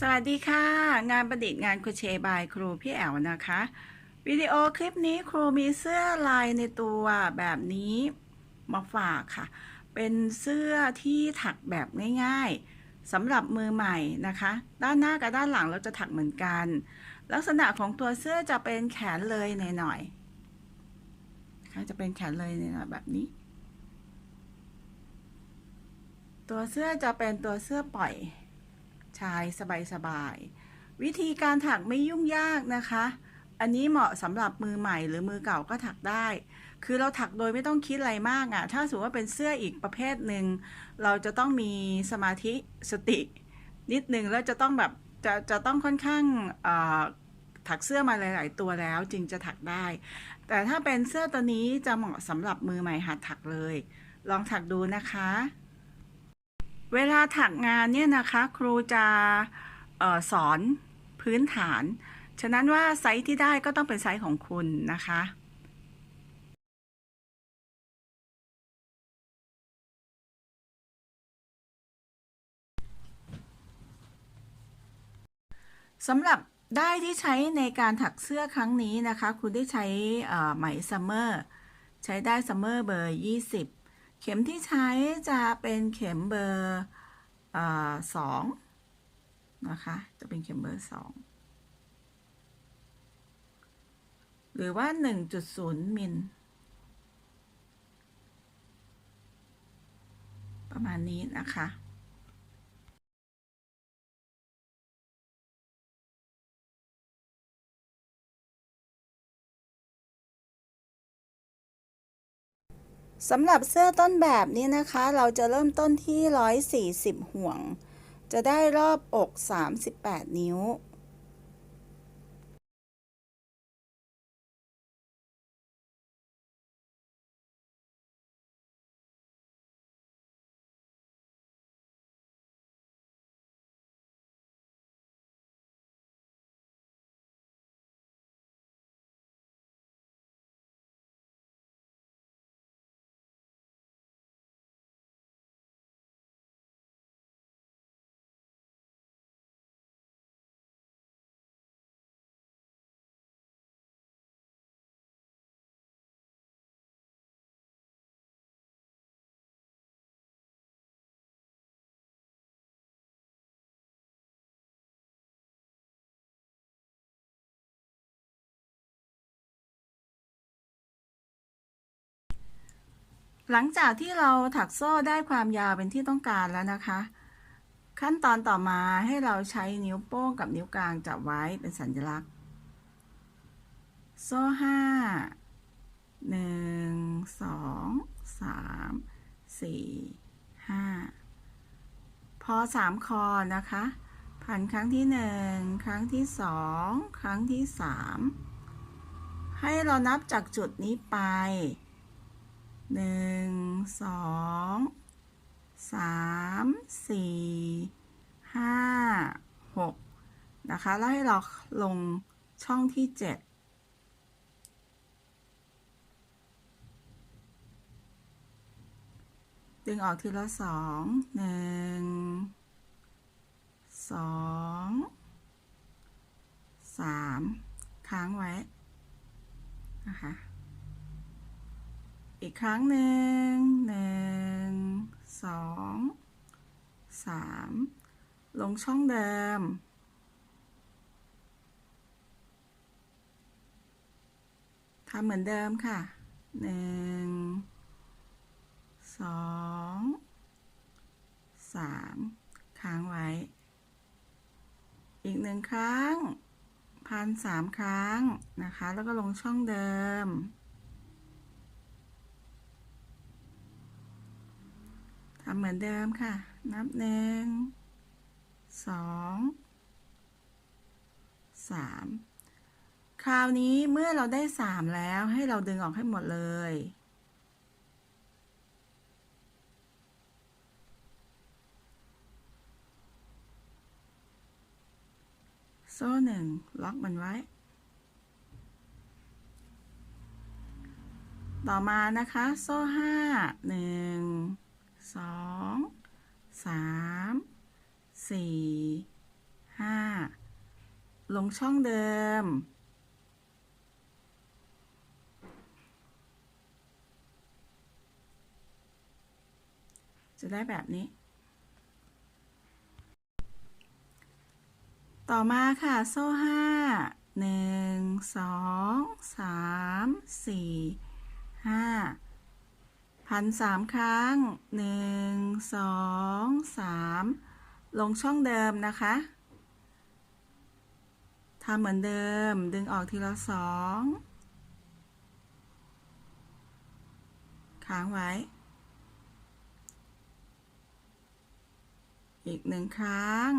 สวัสดีค่ะ งานประดิษฐ์งานโครเชบายครูพี่แอวนะคะ วิดีโอคลิปนี้ครูมีเสื้อลายในตัวแบบนี้มาฝากค่ะ เป็นเสื้อที่ถักแบบง่ายๆสำหรับมือใหม่นะคะ ด้านหน้ากับด้านหลังเราจะถักเหมือนกัน ลักษณะของตัวเสื้อจะเป็นแขนเลยหน่อยๆนะคะจะเป็นแขนเลยหน่อยแบบนี้ ตัวเสื้อจะเป็นตัวเสื้อปล่อย ชายสบายๆ วิธีการถักไม่ยุ่งยากนะคะ อันนี้เหมาะสำหรับมือใหม่หรือมือเก่าก็ถักได้ คือเราถักโดยไม่ต้องคิดอะไรมากอะ่ะ ถ้าสมมติว่าเป็นเสื้ออีกประเภทหนึ่ง เราจะต้องมีสมาธิสติ นิดนึงแล้วจะต้องแบบจะจะต้องค่อนข้างถักเสื้อมาหลาย ๆ ตัวแล้วจึงจะถักได้ แต่ถ้าเป็นเสื้อตัวนี้จะเหมาะสำหรับมือใหม่หัดถักเลย ลองถักดูนะคะ เวลาถักงานเนี่ยนะคะครูจะออสอนพื้นฐาน ฉะนั้นว่าไซส์ที่ได้ก็ต้องเป็นไซส์ของคุณนะคะสำหรับได้ที่ใช้ในการถักเสื้อครั้งนี้นะคะ คุณได้ใช้ไหมซัมเมอร์ ใช้ได้ซัมเมอร์เบอร์ 20 เข็มที่ใช้จะเป็นเข็มเบอร์สองนะคะ จะเป็นเข็มเบอร์สองหรือว่า 1.0 มิล ประมาณนี้นะคะ สำหรับเสื้อต้นแบบนี้นะคะ เราจะเริ่มต้นที่ 140 ห่วง จะได้รอบอก 38 นิ้ว หลังจากที่เราถักโซ่ได้ความยาวเป็นที่ต้องการแล้วนะคะ ขั้นตอนต่อมาให้เราใช้นิ้วโป้งกับนิ้วกลางจับไว้เป็นสัญลักษณ์ โซ่ห้าหนึ่งสองสามสี่ห้าพอสามคอนะคะพันครั้งที่หนึ่งครั้งที่สองครั้งที่สามให้เรานับจากจุดนี้ไป หนึ่งสองสามสี่ห้าหกนะคะ แล้วให้เราลงช่องที่เจ็ดดึงออกทีละสองหนึ่งสองสามค้างไว้นะคะ อีกครั้งหนึ่งหนึ่งสองสามลงช่องเดิม ทำเหมือนเดิมค่ะหนึ่งสองสามค้างไว้ อีกหนึ่งครั้งพันสามครั้งนะคะ แล้วก็ลงช่องเดิม ทำเหมือนเดิมค่ะ นับหนึ่งสองสามคราวนี้เมื่อเราได้สามแล้วให้เราดึงออกให้หมดเลย โซ่หนึ่งล็อกมันไว้ ต่อมานะคะ โซ่ห้าหนึ่ง สองสามสี่ห้าลงช่องเดิม จะได้แบบนี้ ต่อมาค่ะ โซ่ห้าหนึ่งสองสามสี่ห้า พันสามครั้งหนึ่งสองสามลงช่องเดิมนะคะทำเหมือนเดิมดึงออกทีละสองค้างไว้ อีกหนึ่งครั้ง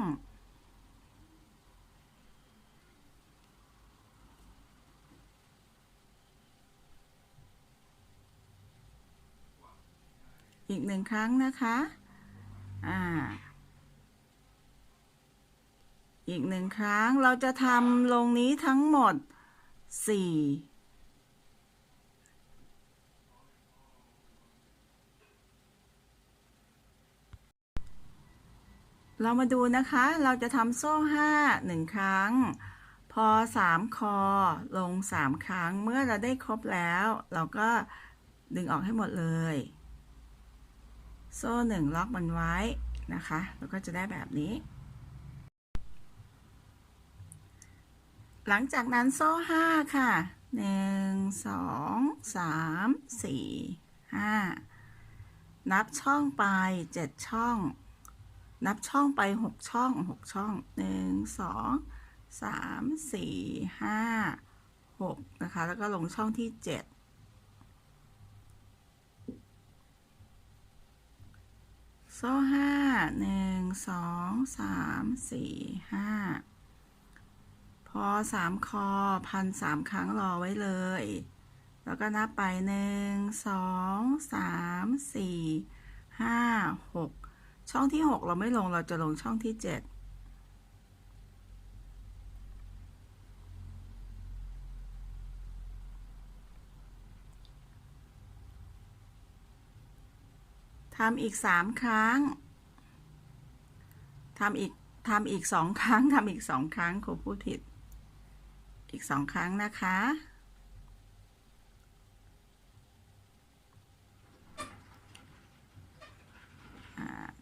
อีกหนึ่งครั้งนะคะ อ่า อีกหนึ่งครั้งเราจะทำลงนี้ทั้งหมดสี่เรามาดูนะคะ เราจะทำโซ่ห้าหนึ่งครั้ง พอสามคอลงสามครั้ง เมื่อเราได้ครบแล้ว เราก็ดึงออกให้หมดเลย โซ่หนึ่งล็อกมันไว้นะคะ แล้วก็จะได้แบบนี้ หลังจากนั้นโซ่ห้าค่ะหนึ่งสองสามสี่ห้านับช่องไปเจ็ดช่อง นับช่องไปหกช่องหกช่องหนึ่งสองสามสี่ห้าหกนะคะ แล้วก็ลงช่องที่เจ็ด โซ่ห้าหนึ่งสองสามสี่ห้าพอสามคอพันสามครั้งรอไว้เลย แล้วก็นับไปหนึ่งสองสามสี่ห้าหกช่องที่หกเราไม่ลงเราจะลงช่องที่เจ็ด ทำอีกสามครั้งทำอีกทำอีกสองครั้งทำอีกสองครั้งครูพูดผิด อีกสองครั้งนะคะ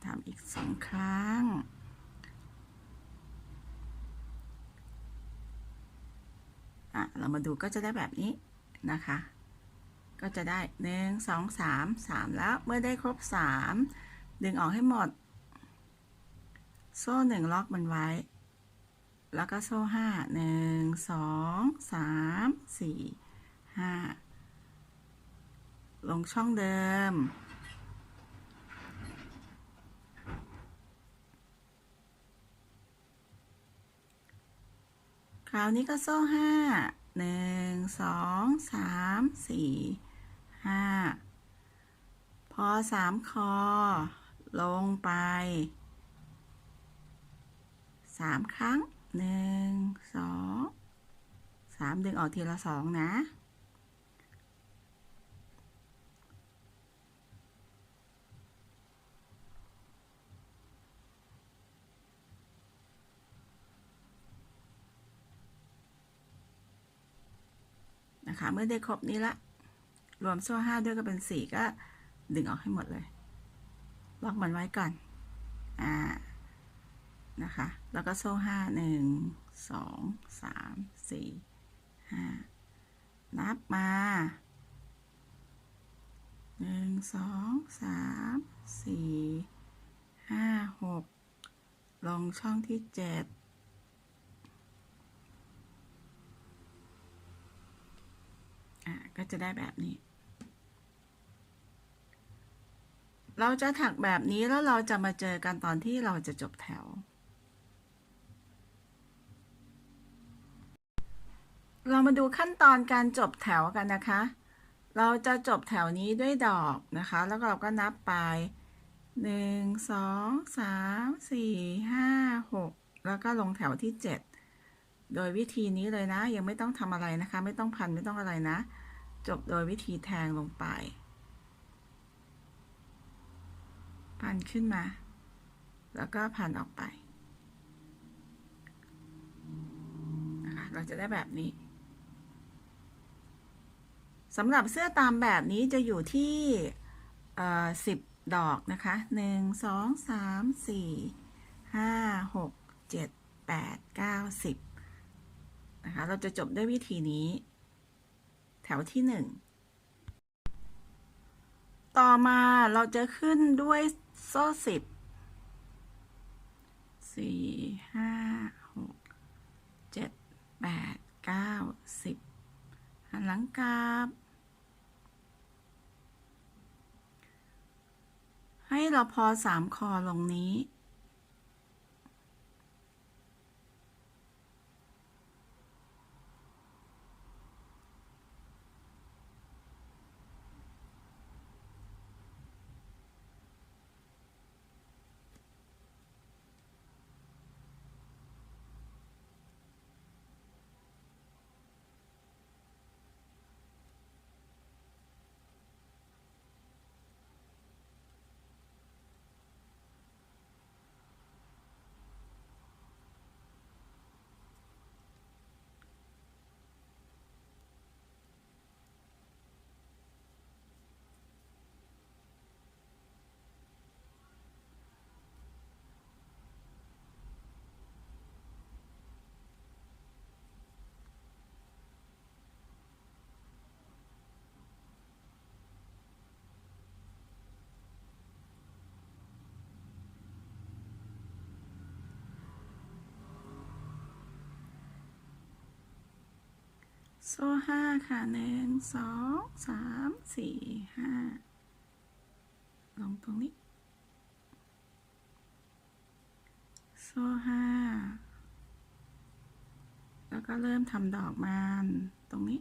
ทำอีกสองครั้ง เรามาดูก็จะได้แบบนี้นะคะ ก็จะได้หนึ่งสองสามสามแล้วเมื่อได้ครบสามดึงออกให้หมด โซ่หนึ่งล็อกมันไว้ แล้วก็โซ่ห้าหนึ่งสองสามสี่ห้าลงช่องเดิม คราวนี้ก็โซ่ห้าหนึ่งสองสามสี่ ห้าพอสามคอ ลงไปสามครั้งหนึ่งสองสามดึงออกทีละสองนะนะคะเมื่อได้ครบนี้ละ รวมโซ่ห้าด้วยก็เป็นสี่ก็ดึงออกให้หมดเลยล็อกมันไว้ก่อน อ่า นะคะ แล้วก็โซ่ห้าหนึ่งสองสามสี่ห้านับมาหนึ่งสองสามสี่ห้าหกลงช่องที่เจ็ดอะ ก็จะได้แบบนี้ เราจะถักแบบนี้แล้วเราจะมาเจอกันตอนที่เราจะจบแถว เรามาดูขั้นตอนการจบแถวกันนะคะ เราจะจบแถวนี้ด้วยดอกนะคะ แล้วเราก็นับไปหนึ่งสองสามสี่ห้าหกแล้วก็ลงแถวที่เจ็ดโดยวิธีนี้เลยนะ ยังไม่ต้องทำอะไรนะคะ ไม่ต้องพันไม่ต้องอะไรนะ จบโดยวิธีแทงลงไป พันขึ้นมา แล้วก็พันออกไปเราจะได้แบบนี้สำหรับเสื้อตามแบบนี้จะอยู่ที่สิบดอกนะคะหนึ่งสองสามสี่ห้าหกเจ็ดแปดเก้าสิบนะคะ เราจะจบด้วยวิธีนี้ แถวที่หนึ่ง ต่อมาเราจะขึ้นด้วยโซ่สิบสี่ห้าหกเจ็ดแปดเก้าสิบหันหลังกลับ ให้เราพอสามคอลงนี้ โซ่ห้าค่ะหนึ่งสองสามสี่ห้าลงตรงนี้ โซ่ห้าแล้วก็เริ่มทำดอกมันตรงนี้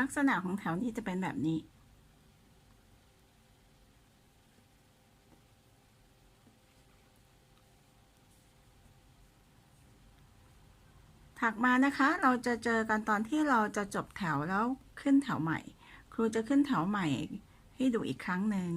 ลักษณะของแถวนี้จะเป็นแบบนี้ ถักมานะคะเราจะเจอกันตอนที่เราจะจบแถวแล้วขึ้นแถวใหม่ ครูจะขึ้นแถวใหม่ให้ดูอีกครั้งหนึ่ง